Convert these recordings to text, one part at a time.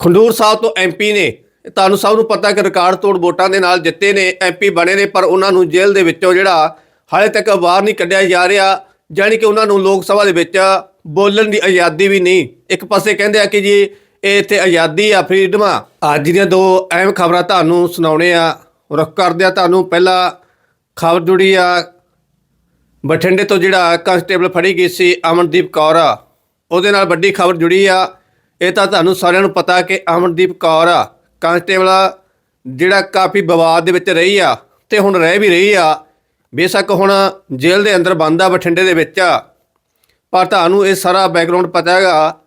ਖੰਡੂਰ ਸਾਹਿਬ ਤੋਂ ਐਮਪੀ ਨੇ, ਤੁਹਾਨੂੰ ਸਭ ਨੂੰ ਪਤਾ ਕਿ ਰਿਕਾਰਡ ਤੋੜ ਵੋਟਾਂ ਦੇ ਨਾਲ ਜਿੱਤੇ ਨੇ ਐਮਪੀ ਬਣੇ ਨੇ, ਪਰ ਉਹਨਾਂ ਨੂੰ ਜੇਲ੍ਹ ਦੇ ਵਿੱਚੋਂ ਜਿਹੜਾ ਹਾਲੇ ਤੱਕ ਬਾਹਰ ਨਹੀਂ ਕੱਢਿਆ ਜਾ ਰਿਹਾ, ਜਾਣੀ ਕਿ ਉਹਨਾਂ ਨੂੰ ਲੋਕ ਸਭਾ ਦੇ ਵਿੱਚ ਬੋਲਣ ਦੀ ਆਜ਼ਾਦੀ ਵੀ ਨਹੀਂ। ਇੱਕ ਪਾਸੇ ਕਹਿੰਦੇ ਆ ਕਿ ਜੀ, ਇਹ ਇੱਥੇ ਆਜ਼ਾਦੀ ਆ ਫਰੀडम ਆ। ਅੱਜ ਦੀਆਂ ਦੋ ਅਹਿਮ ਖਬਰਾਂ ਤੁਹਾਨੂੰ ਸੁਣਾਉਣੇ ਆ। ਰੁਕ ਕਰਦੇ ਆ ਤੁਹਾਨੂੰ, ਪਹਿਲਾ ਖਬਰ ਜੁੜੀ ਆ। ਬਠਿੰਡੇ ਤੋਂ ਜਿਹੜਾ ਕਨਸਟੇਬਲ ਫੜੀ ਗਈ ਸੀ ਅਮਨਦੀਪ ਕੌਰ ਆ ਉਹਦੇ ਨਾਲ ਵੱਡੀ ਖਬਰ ਜੁੜੀ ਆ। ਇਹ ਤਾਂ ਤੁਹਾਨੂੰ ਸਾਰਿਆਂ ਨੂੰ ਪਤਾ ਕਿ ਅਮਨਦੀਪ ਕੌਰ ਆ ਕਨਸਟੇਬਲ ਜਿਹੜਾ ਕਾਫੀ ਵਿਵਾਦ ਦੇ ਵਿੱਚ ਰਹੀ ਆ ਤੇ ਹੁਣ ਰਹਿ ਵੀ ਰਹੀ ਆ। ਬੇਸ਼ੱਕ ਹੁਣ ਜੇਲ੍ਹ ਦੇ ਅੰਦਰ ਬੰਦ ਆ, ਬਠਿੰਡੇ ਦੇ ਵਿੱਚ ਆ। ਪਰ ਤੁਹਾਨੂੰ ਇਹ ਸਾਰਾ ਬੈਕਗ੍ਰਾਉਂਡ ਪਤਾ ਹੈਗਾ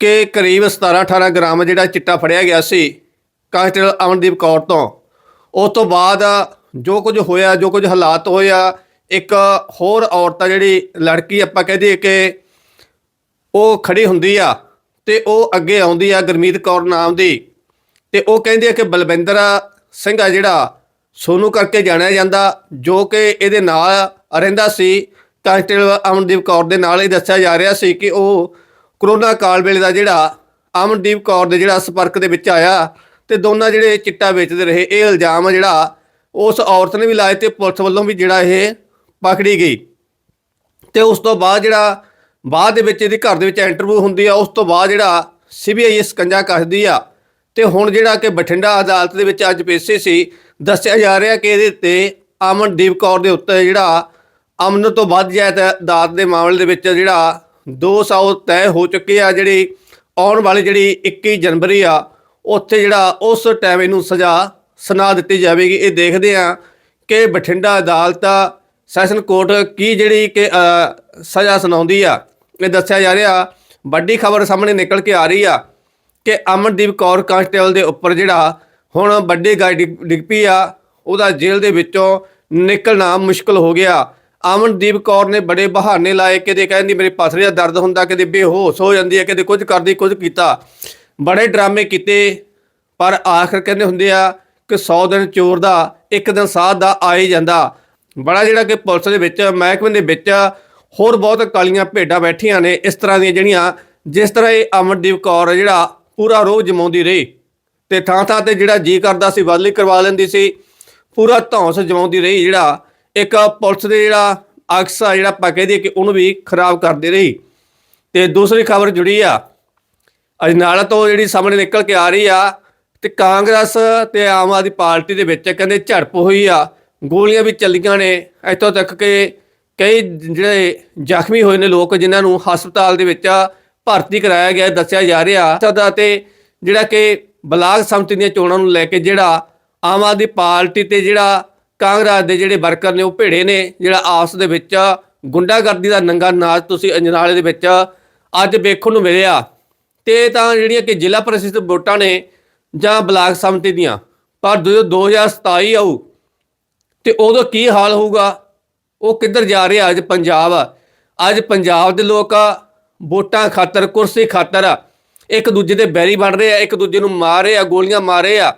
ਕਿ ਕਰੀਬ 17-18 ਗ੍ਰਾਮ ਜਿਹੜਾ ਚਿੱਟਾ ਫੜਿਆ ਗਿਆ ਸੀ ਕਾਂਸਟੇਬਲ ਅਮਨਦੀਪ ਕੌਰ ਤੋਂ। ਉਸ ਤੋਂ ਬਾਅਦ ਜੋ ਕੁਝ ਹੋਇਆ, ਜੋ ਕੁਝ ਹਾਲਾਤ ਹੋਇਆ ਇੱਕ ਹੋਰ ਔਰਤ ਆ ਜਿਹੜੀ ਲੜਕੀ ਆਪਾਂ ਕਹਦੇ ਕਿ ਉਹ ਖੜੀ ਹੁੰਦੀ ਆ। ਤੇ ਉਹ ਅੱਗੇ ਆਉਂਦੀ ਆ ਗੁਰਮੀਤ ਕੌਰ ਨਾਮ ਦੀ ਤੇ ਉਹ ਕਹਿੰਦੇ ਆ ਕਿ ਬਲਵਿੰਦਰ ਸਿੰਘ ਆ ਜਿਹੜਾ ਸੋਨੂ ਕਰਕੇ ਜਾਣਿਆ ਜਾਂਦਾ, ਜੋ ਕਿ ਇਹਦੇ ਨਾਲ ਰਹਿੰਦਾ ਸੀ। ਕਾਂਸਟੇਬਲ ਅਮਨਦੀਪ ਕੌਰ ਦੇ ਨਾਲ ਇਹ ਦੱਸਿਆ ਜਾ ਰਿਹਾ ਸੀ ਕਿ ਉਹ ਕਰੋਨਾ ਕਾਲ ਵੇਲੇ ਦਾ ਜਿਹੜਾ ਅਮਨਦੀਪ ਕੌਰ ਦੇ ਜਿਹੜਾ ਸੰਪਰਕ ਦੇ ਵਿੱਚ ਆਇਆ ਤੇ ਦੋਨਾਂ ਜਿਹੜੇ ਚਿੱਟਾ ਵੇਚਦੇ ਰਹੇ, ਇਹ ਇਲਜ਼ਾਮ ਆ ਜਿਹੜਾ ਉਸ ਔਰਤ ਨੇ ਵੀ ਲਾਏ ਤੇ ਪੁਲਿਸ ਵੱਲੋਂ ਵੀ ਜਿਹੜਾ ਇਹ ਪਕੜੀ ਗਈ। ਤੇ ਉਸ ਤੋਂ ਬਾਅਦ ਜਿਹੜਾ ਬਾਅਦ ਦੇ ਵਿੱਚ ਇਹਦੇ ਘਰ ਦੇ ਵਿੱਚ ਇੰਟਰਵਿਊ ਹੁੰਦੀ ਆ, ਉਸ ਤੋਂ ਬਾਅਦ ਜਿਹੜਾ ਸੀਬੀਆਈ ਸਕੰਜਾ ਕੱਸਦੀ ਆ। ਤੇ ਹੁਣ ਜਿਹੜਾ ਕਿ ਬਠਿੰਡਾ ਅਦਾਲਤ ਦੇ ਵਿੱਚ ਅੱਜ ਪੇਸ਼ੀ ਸੀ, ਦੱਸਿਆ ਜਾ ਰਿਹਾ ਕਿ ਇਹਦੇ ਤੇ ਅਮਨਦੀਪ ਕੌਰ ਦੇ ਉੱਤੇ ਜਿਹੜਾ ਅਮਨ ਤੋਂ ਵੱਧ ਜਾਇਦਾਦ ਦੇ ਮਾਮਲੇ ਦੇ ਵਿੱਚ ਜਿਹੜਾ 200 ਤੈਅ ਹੋ ਚੁੱਕੇ ਆ, ਜਿਹੜੀ ਆਉਣ ਵਾਲੀ ਜਿਹੜੀ 21 ਜਨਵਰੀ ਆ, ਉੱਥੇ ਜਿਹੜਾ ਉਸ ਟਾਈਮ ਇਹਨੂੰ ਸਜ਼ਾ ਸੁਣਾ ਦਿੱਤੀ ਜਾਵੇਗੀ। ਇਹ ਦੇਖਦੇ ਆ ਕਿ ਬਠਿੰਡਾ ਅਦਾਲਤ, ਸੈਸ਼ਨ ਕੋਰਟ ਕੀ ਜਿਹੜੀ ਕਿ ਸਜ਼ਾ ਸੁਣਾਉਂਦੀ ਆ। ਇਹ ਦੱਸਿਆ ਜਾ ਰਿਹਾ, ਵੱਡੀ ਖਬਰ ਸਾਹਮਣੇ ਨਿਕਲ ਕੇ ਆ ਰਹੀ ਆ ਕਿ ਅਮਨਦੀਪ ਕੌਰ ਕਾਂਸਟੇਬਲ ਦੇ ਉੱਪਰ ਜਿਹੜਾ ਹੁਣ ਵੱਡੀ ਗਾਈ ਡਿੱਗ ਡਿੱਗ ਪਈ ਆ, ਉਹਦਾ ਜੇਲ੍ਹ ਦੇ ਵਿੱਚੋਂ ਨਿਕਲਣਾ ਮੁਸ਼ਕਲ ਹੋ ਗਿਆ। ਅਮਨਦੀਪ ਕੌਰ ਨੇ ਬੜੇ ਬਹਾਨੇ ਲਾਏ, ਕਿਤੇ ਕਹਿੰਦੀ ਮੇਰੇ ਪਾਥਰੇ ਦਾ ਦਰਦ ਹੁੰਦਾ, ਕਿਤੇ ਬੇਹੋਸ਼ ਹੋ ਜਾਂਦੀ ਹੈ ਕਿਤੇ ਕੁਝ ਕਰਦੀ, ਕੁਝ ਕੀਤਾ। ਬੜੇ ਡਰਾਮੇ ਕੀਤੇ, ਪਰ ਆਖਰ ਕਹਿੰਦੇ ਹੁੰਦੇ ਆ ਕਿ 100 ਦਿਨ ਚੋਰ ਦਾ, ਇੱਕ ਦਿਨ ਸਾਧ ਦਾ ਆ ਹੀ ਜਾਂਦਾ। ਬੜਾ ਜਿਹੜਾ ਕਿ ਪੁਲਿਸ ਦੇ ਵਿੱਚ, ਮਹਿਕਮੇ ਦੇ ਵਿੱਚ ਹੋਰ ਬਹੁਤ ਕਾਲੀਆਂ ਭੇਡਾਂ ਬੈਠੀਆਂ ਨੇ ਇਸ ਤਰ੍ਹਾਂ ਦੀਆਂ ਜਿਹੜੀਆਂ, ਜਿਸ ਤਰ੍ਹਾਂ ਇਹ ਅਮਨਦੀਪ ਕੌਰ ਜਿਹੜਾ ਪੂਰਾ ਰੋਹ ਜਮਾਉਂਦੀ ਰਹੀ ਤੇ ਥਾਂ ਥਾਂ ਤੇ ਜਿਹੜਾ ਜੀ ਕਰਦਾ ਸੀ, ਬਦਲੀ ਕਰਵਾ ਲੈਂਦੀ ਸੀ, ਪੂਰਾ ਧੌਂਸ ਜਮਾਉਂਦੀ ਰਹੀ ਜਿਹੜਾ ਇੱਕ ਪੁਲਿਸ ਦੇ ਜਿਹੜਾ ਅਕਸ ਆ ਜਿਹੜਾ ਆਪਾਂ ਕਹਦੇ ਕਿ ਉਹਨੂੰ ਵੀ ਖਰਾਬ ਕਰਦੀ ਰਹੀ। ਤੇ ਦੂਸਰੀ ਖਬਰ ਜੁੜੀ ਆ ਅਜਨਾਲਾ ਤੋਂ ਜਿਹੜੀ ਸਾਹਮਣੇ ਨਿਕਲ ਕੇ ਆ ਰਹੀ ਆ ਤੇ ਕਾਂਗਰਸ ਤੇ ਆਮ ਆਦਮੀ ਪਾਰਟੀ ਦੇ ਵਿੱਚ ਕਹਿੰਦੇ ਝੜਪ ਹੋਈ ਆ, ਗੋਲੀਆਂ ਵੀ ਚੱਲੀਆਂ ਨੇ, ਇੱਥੋਂ ਤੱਕ ਕਿ ਕਈ ਜਿਹੜੇ ਜ਼ਖਮੀ ਹੋਏ ਨੇ ਲੋਕ, ਜਿਨ੍ਹਾਂ ਨੂੰ ਹਸਪਤਾਲ ਦੇ ਵਿੱਚ ਭਰਤੀ ਕਰਾਇਆ ਗਿਆ, ਦੱਸਿਆ ਜਾ ਰਿਹਾ। ਸਦਾ ਤੇ ਜਿਹੜਾ ਕਿ ਬਲਾਕ ਸੰਮਤੀ ਦੀਆਂ ਚੋਣਾਂ ਨੂੰ ਲੈ ਕੇ ਜਿਹੜਾ ਆਮ ਆਦਮੀ ਪਾਰਟੀ ਤੇ ਜਿਹੜਾ ਕਾਂਗਰਸ ਦੇ ਜਿਹੜੇ ਵਰਕਰ ਨੇ, ਉਹ ਭੇੜੇ ਨੇ। ਜਿਹੜਾ ਆਪਸ ਦੇ ਵਿੱਚ ਗੁੰਡਾਗਰਦੀ ਦਾ ਨੰਗਾ ਨਾਚ ਤੁਸੀਂ ਅੰਜਨਾਲੇ ਦੇ ਵਿੱਚ ਅੱਜ ਵੇਖਣ ਨੂੰ ਮਿਲਿਆ। ਤੇ ਤਾਂ ਜਿਹੜੀਆਂ ਕਿ ਜ਼ਿਲ੍ਹਾ ਪ੍ਰੀਸ਼ਦ ਵੋਟਾਂ ਨੇ ਜਾਂ ਬਲਾਕ ਸੰਮਤੀ ਦੀਆਂ, ਪਰ ਜਦੋਂ 2027 ਆਊ, ਤੇ ਉਦੋਂ ਕੀ ਹਾਲ ਹੋਊਗਾ? ਉਹ ਕਿੱਧਰ ਜਾ ਰਿਹਾ? ਅੱਜ ਪੰਜਾਬ ਅੱਜ ਪੰਜਾਬ ਦੇ ਲੋਕ ਵੋਟਾਂ ਖਾਤਰ, ਕੁਰਸੀ ਖਾਤਰ ਇੱਕ ਦੂਜੇ ਦੇ ਬੈਰੀ ਬਣ ਰਹੇ ਆ, ਇੱਕ ਦੂਜੇ ਨੂੰ ਮਾਰ ਰਹੇ ਆ, ਗੋਲੀਆਂ ਮਾਰ ਰਹੇ ਆ।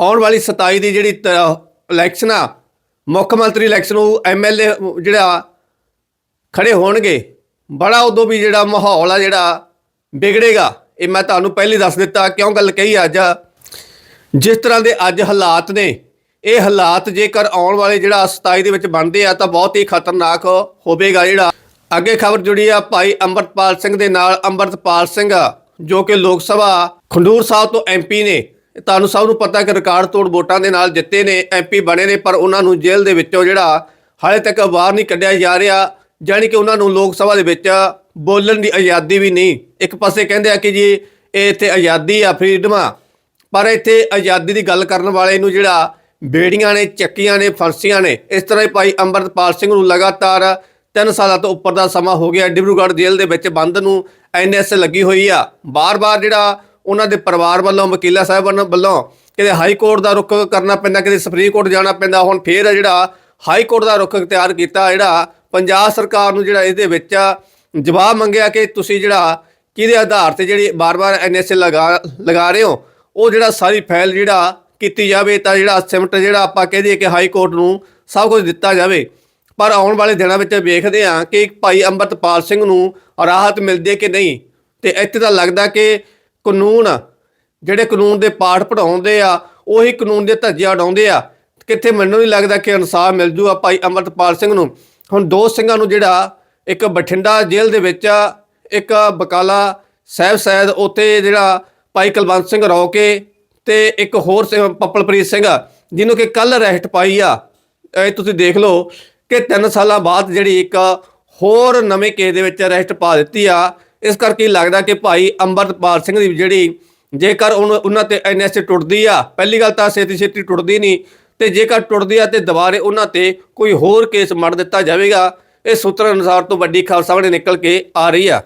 ਆਉਣ ਵਾਲੀ 27 ਦੀ ਜਿਹੜੀ ਤ- ਇਲੈਕਸ਼ਨ ਆ, ਮੁੱਖ ਮੰਤਰੀ ਇਲੈਕਸ਼ਨ ਉਹ ਐਮਐਲਏ ਜਿਹੜਾ ਖੜੇ ਹੋਣਗੇ। ਬੜਾ ਉਦੋਂ ਵੀ ਜਿਹੜਾ ਮਾਹੌਲ ਆ ਜਿਹੜਾ ਵਿਗੜੇਗਾ। ਇਹ ਮੈਂ ਤੁਹਾਨੂੰ ਪਹਿਲੇ ਦੱਸ ਦਿੱਤਾ, ਕਿਉਂ ਗੱਲ ਕਹੀ ਅੱਜ? ਜਿਸ ਤਰ੍ਹਾਂ ਦੇ ਅੱਜ ਹਾਲਾਤ ਨੇ ਇਹ ਹਾਲਾਤ ਜੇਕਰ ਆਉਣ ਵਾਲੇ ਜਿਹੜਾ 27 ਦੇ ਵਿੱਚ ਬਣਦੇ ਆ ਤਾਂ ਬਹੁਤ ਹੀ ਖਤਰਨਾਕ ਹੋਵੇਗਾ ਜਿਹੜਾ। ਅੱਗੇ ਖਬਰ ਜੁੜੀ ਆ ਭਾਈ ਅੰਮ੍ਰਿਤਪਾਲ ਸਿੰਘ ਦੇ ਨਾਲ। ਅੰਮ੍ਰਿਤਪਾਲ ਸਿੰਘ, ਜੋ ਕਿ ਲੋਕ ਸਭਾ ਖੰਡੂਰ ਸਾਹਿਬ ਤੋਂ ਐਮਪੀ ਨੇ, ਤੁਹਾਨੂੰ ਸਭ ਨੂੰ ਪਤਾ ਕਿ ਰਿਕਾਰਡ ਤੋੜ ਵੋਟਾਂ ਦੇ ਨਾਲ ਜਿੱਤੇ ਨੇ ਐਮਪੀ ਬਣੇ ਨੇ, ਪਰ ਉਹਨਾਂ ਨੂੰ ਜੇਲ੍ਹ ਦੇ ਵਿੱਚੋਂ ਜਿਹੜਾ ਹਾਲੇ ਤੱਕ ਬਾਹਰ ਨਹੀਂ ਕੱਢਿਆ ਜਾ ਰਿਹਾ, ਜਾਣੀ ਕਿ ਉਹਨਾਂ ਨੂੰ ਲੋਕ ਸਭਾ ਦੇ ਵਿੱਚ ਬੋਲਣ ਦੀ ਆਜ਼ਾਦੀ ਵੀ ਨਹੀਂ। ਇੱਕ ਪਾਸੇ ਕਹਿੰਦੇ ਆ ਕਿ ਜੀ, ਇਹ ਇੱਥੇ ਆਜ਼ਾਦੀ ਆ ਫਰੀडम ਆ, ਪਰ ਇੱਥੇ ਆਜ਼ਾਦੀ ਦੀ ਗੱਲ ਕਰਨ ਵਾਲੇ ਨੂੰ ਜਿਹੜਾ ਬੇੜੀਆਂ ਨੇ, ਚੱਕੀਆਂ ਨੇ, ਫਾਂਸੀਆਂ ਨੇ। ਇਸ ਤਰ੍ਹਾਂ ਹੀ ਭਾਈ ਅੰਮ੍ਰਿਤਪਾਲ ਸਿੰਘ ਨੂੰ ਲਗਾਤਾਰ 3 ਸਾਲਾਂ ਤੋਂ ਉੱਪਰ ਦਾ ਸਮਾਂ ਹੋ ਗਿਆ। ਡਿਬਰੂਗੜ੍ਹ ਜੇਲ੍ਹ ਦੇ ਵਿੱਚ ਬੰਦ ਨੂੰ ਐਨਐਸ ਲੱਗੀ ਹੋਈ ਆ। ਬਾਰ-ਬਾਰ ਜਿਹੜਾ ਉਹਨਾਂ ਦੇ ਪਰਿਵਾਰ ਵੱਲੋਂ, ਵਕੀਲਾ ਸਾਹਿਬਾਨ ਵੱਲੋਂ ਕਿਤੇ ਹਾਈ ਕੋਰਟ ਦਾ ਰੁਖ ਕਰਨਾ ਪੈਂਦਾ, ਕਿਤੇ ਸੁਪਰੀਮ ਕੋਰਟ ਜਾਣਾ ਪੈਂਦਾ, ਹੁਣ ਫੇਰ ਜਿਹੜਾ ਹਾਈ ਕੋਰਟ ਦਾ ਰੁਖ ਤਿਆਰ ਕੀਤਾ, ਜਿਹੜਾ ਪੰਜਾਬ ਸਰਕਾਰ ਨੂੰ ਜਿਹੜਾ ਇਹਦੇ ਵਿੱਚ ਜਵਾਬ ਮੰਗਿਆ ਕਿ ਤੁਸੀਂ ਜਿਹੜਾ ਕਿਹਦੇ ਆਧਾਰ ਤੇ ਜਿਹੜੀ ਬਾਰ-ਬਾਰ ਐਨਐਸਏ ਲਗਾ ਲਗਾ ਰਹੇ ਹੋ, ਉਹ ਜਿਹੜਾ ਸਾਰੀ ਫਾਈਲ ਜਿਹੜਾ ਕੀਤੀ ਜਾਵੇ ਤਾਂ ਜਿਹੜਾ ਸਿਮਟ ਜਿਹੜਾ ਆਪਾਂ ਕਹਿ ਦਈਏ ਕਿ ਹਾਈ ਕੋਰਟ ਨੂੰ ਸਭ ਕੁਝ ਦਿੱਤਾ ਜਾਵੇ। ਪਰ ਆਉਣ ਵਾਲੇ ਦਿਨਾਂ ਵਿੱਚ ਵੇਖਦੇ ਹਾਂ ਕਿ ਭਾਈ ਅੰਮ੍ਰਿਤਪਾਲ ਸਿੰਘ ਨੂੰ ਰਾਹਤ ਮਿਲਦੀ ਹੈ ਕਿ ਨਹੀਂ। ਤੇ ਇੱਥੇ ਤਾਂ ਲੱਗਦਾ ਕਿ ਕਾਨੂੰਨ, ਜਿਹੜੇ ਕਾਨੂੰਨ ਦੇ ਪਾਠ ਪੜਾਉਂਦੇ ਆ, ਉਹੀ ਕਾਨੂੰਨ ਦੇ ਧੱਜੇ ਉਡਾਉਂਦੇ ਆ। ਕਿੱਥੇ ਮੈਨੂੰ ਨਹੀਂ ਲੱਗਦਾ ਕਿ ਇਨਸਾਫ ਮਿਲ ਜੂਗਾ ਭਾਈ ਅੰਮ੍ਰਿਤਪਾਲ ਸਿੰਘ ਨੂੰ। ਹੁਣ ਦੋ ਸਿੰਘਾਂ ਨੂੰ ਜਿਹੜਾ ਇੱਕ ਬਠਿੰਡਾ ਜੇਲ੍ਹ ਦੇ ਵਿੱਚ ਇੱਕ ਬਕਾਲਾ ਸਾਹਿਬ ਸੈਦ ਉੱਥੇ ਜਿਹੜਾ ਭਾਈ ਕੁਲਵੰਤ ਸਿੰਘ ਰੌਕੇ ਤੇ ਇੱਕ ਹੋਰ ਸਿੰਘ ਪੱਪਲਪ੍ਰੀਤ ਸਿੰਘ ਜਿਹਨੂੰ ਕਿ ਕੱਲ ਅਰੈਸਟ ਪਾਈ ਆ। ਇਹ ਤੁਸੀਂ ਦੇਖ ਲਓ ਕਿ 3 ਸਾਲਾਂ ਬਾਅਦ ਜਿਹੜੀ ਇੱਕ ਹੋਰ ਨਵੇਂ ਕੇਸ ਦੇ ਵਿੱਚ ਅਰੈਸਟ ਪਾ ਦਿੱਤੀ ਆ, ਇਸ ਕਰਕੇ ਲੱਗਦਾ ਕਿ ਭਾਈ ਅੰਮ੍ਰਿਤਪਾਲ ਸਿੰਘ ਦੀ ਜਿਹੜੀ ਜੇਕਰ ਉਹਨ- ਉਹਨਾਂ ਤੇ ਐਨਐਸਏ ਟੁੱਟਦੀ ਆ, ਪਹਿਲੀ ਗੱਲ ਤਾਂ ਛੇਤੀ ਛੇਤੀ ਟੁੱਟਦੀ ਨਹੀਂ, ਤੇ ਜੇਕਰ ਟੁੱਟਦੀ ਆ ਤੇ ਦੁਬਾਰੇ ਉਹਨਾਂ ਤੇ ਕੋਈ ਹੋਰ ਕੇਸ ਮੜ ਦਿੱਤਾ ਜਾਵੇਗਾ, ਇਹ ਸੂਤਰ ਅਨੁਸਾਰ ਤੋਂ ਵੱਡੀ ਖਬਰ ਸਾਹਮਣੇ ਨਿਕਲ ਕੇ ਆ ਰਹੀ ਆ।